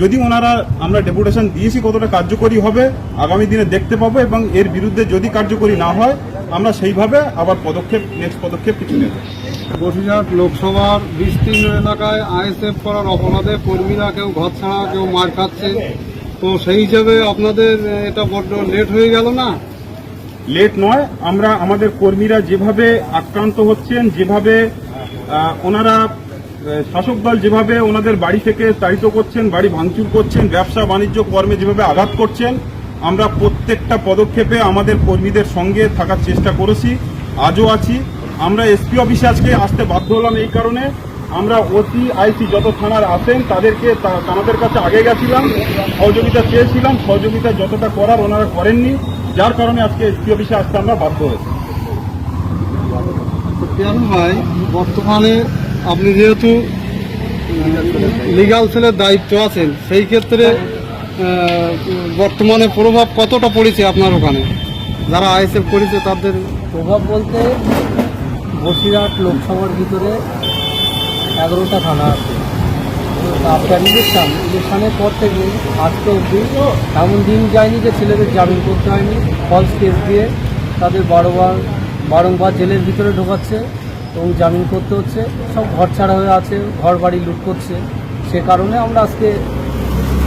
যদি ওনারা আমরা ডেপুটেশন দিয়েছি কতটা কার্যকরী হবে আগামী দিনে দেখতে পাবো এবং এর বিরুদ্ধে যদি কার্যকরী না হয় আমরা সেইভাবে আবার পদক্ষেপ নেক্সট পদক্ষেপ কিছু নেব। বসিরহাট লোকসভার বিস্তীর্ণ এলাকায় আইএসএফ করার অপরাধে কর্মীরা কেউ ঘর ছাড়া কেউ মার খাচ্ছে। তো সেই হিসাবে আপনাদের এটা বড্ড লেট হয়ে গেল না? লেট নয় আমরা আমাদের কর্মীরা যেভাবে আক্রান্ত হচ্ছেন যেভাবে ওনারা শাসক দল যেভাবে ওনাদের বাড়ি থেকে তাড়িত করছেন, বাড়ি ভাঙচুর করছেন, ব্যবসা বাণিজ্য কর্মে যেভাবে আঘাত করছেন, আমরা প্রত্যেকটা পদক্ষেপে আমাদের কর্মীদের সঙ্গে থাকার চেষ্টা করেছি, আজও আছি। আমরা এসপি অফিসে আজকে আসতে বাধ্য হলাম এই কারণে। আমরা ওসি, আইসি যত থানার আসেন তাদেরকে তাদের কাছে আগে গেছিলাম, সহযোগিতা চেয়েছিলাম, সহযোগিতা যতটা করার ওনারা করেননি, যার কারণে আজকে এসপি অফিসে আসতে আমরা বাধ্য হয়েছি। ভাই বর্তমানে আপনি যেহেতু লিগাল সেলের দায়িত্ব আছেন, সেই ক্ষেত্রে বর্তমানে প্রভাব কতটা পড়েছে আপনার ওখানে? যারা আইএসএফ করেছে তাদের প্রভাব বলতে বসিরহাট লোকসভার ভিতরে এগারোটা থানা আছে। আফটার ইলেকশন, ইলেকশনের পর থেকে আজকে অবধি এমন দিন যায়নি যে ছেলেদের জামিন করতে হয়নি ফলস কেস দিয়ে তাদের বারোবার, বারংবার জেলের ভিতরে ঢোকাচ্ছে। এবং জামিন করতে হচ্ছে। সব ঘর ছাড়া হয়ে আছে, ঘর বাড়ি লুট করছে। সে কারণে আমরা আজকে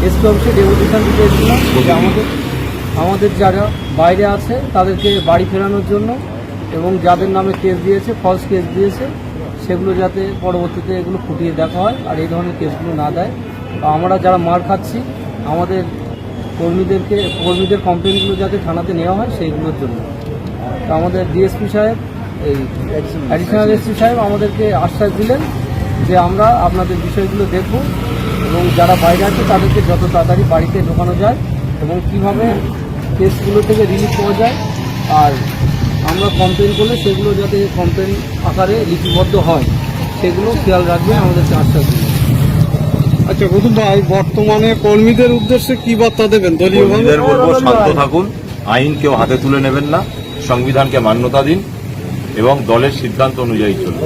এসপি অফিসে ডেপুটেশন দিতে এসেছিলাম যে আমাদের আমাদের যারা বাইরে আছে, তাদেরকে বাড়ি ফেরানোর জন্য এবং যাদের নামে কেস দিয়েছে ফলস কেস দিয়েছে, সেগুলো যাতে পরবর্তীতে এগুলো ফুটিয়ে দেখা হয় আর এই ধরনের কেসগুলো না দেয়। আমরা যারা মার খাচ্ছি, আমাদের কর্মীদেরকে কর্মীদের কমপ্লেনগুলো যাতে থানাতে নেওয়া হয়, সেইগুলোর জন্য। তো আমাদের ডিএসপি সাহেব এই অ্যাডিশনাল এসপি সাহেব আমাদেরকে আশ্বাস দিলেন যে আমরা আপনাদের বিষয়গুলো দেখব এবং যারা বাইরে আছে তাদেরকে যত তাড়াতাড়ি বাড়িতে ঢোকানো যায় এবং কীভাবে কেসগুলো থেকে রিলিফ পাওয়া যায়। আর আমরা কমপ্লেন করলে সেগুলো যাতে কমপ্লেন আকারে লিপিবদ্ধ হয় সেগুলো খেয়াল রাখবে আমাদেরকে আশ্বাস দিলেন। আচ্ছা গৌতম ভাই বর্তমানে কর্মীদের উদ্দেশ্যে কি বার্তা দেবেন? বলব শান্ত থাকুন আইন কেউ হাতে তুলে নেবেন না সংবিধানকে মান্যতা দিন এবং দলের সিদ্ধান্ত অনুযায়ী চলবে।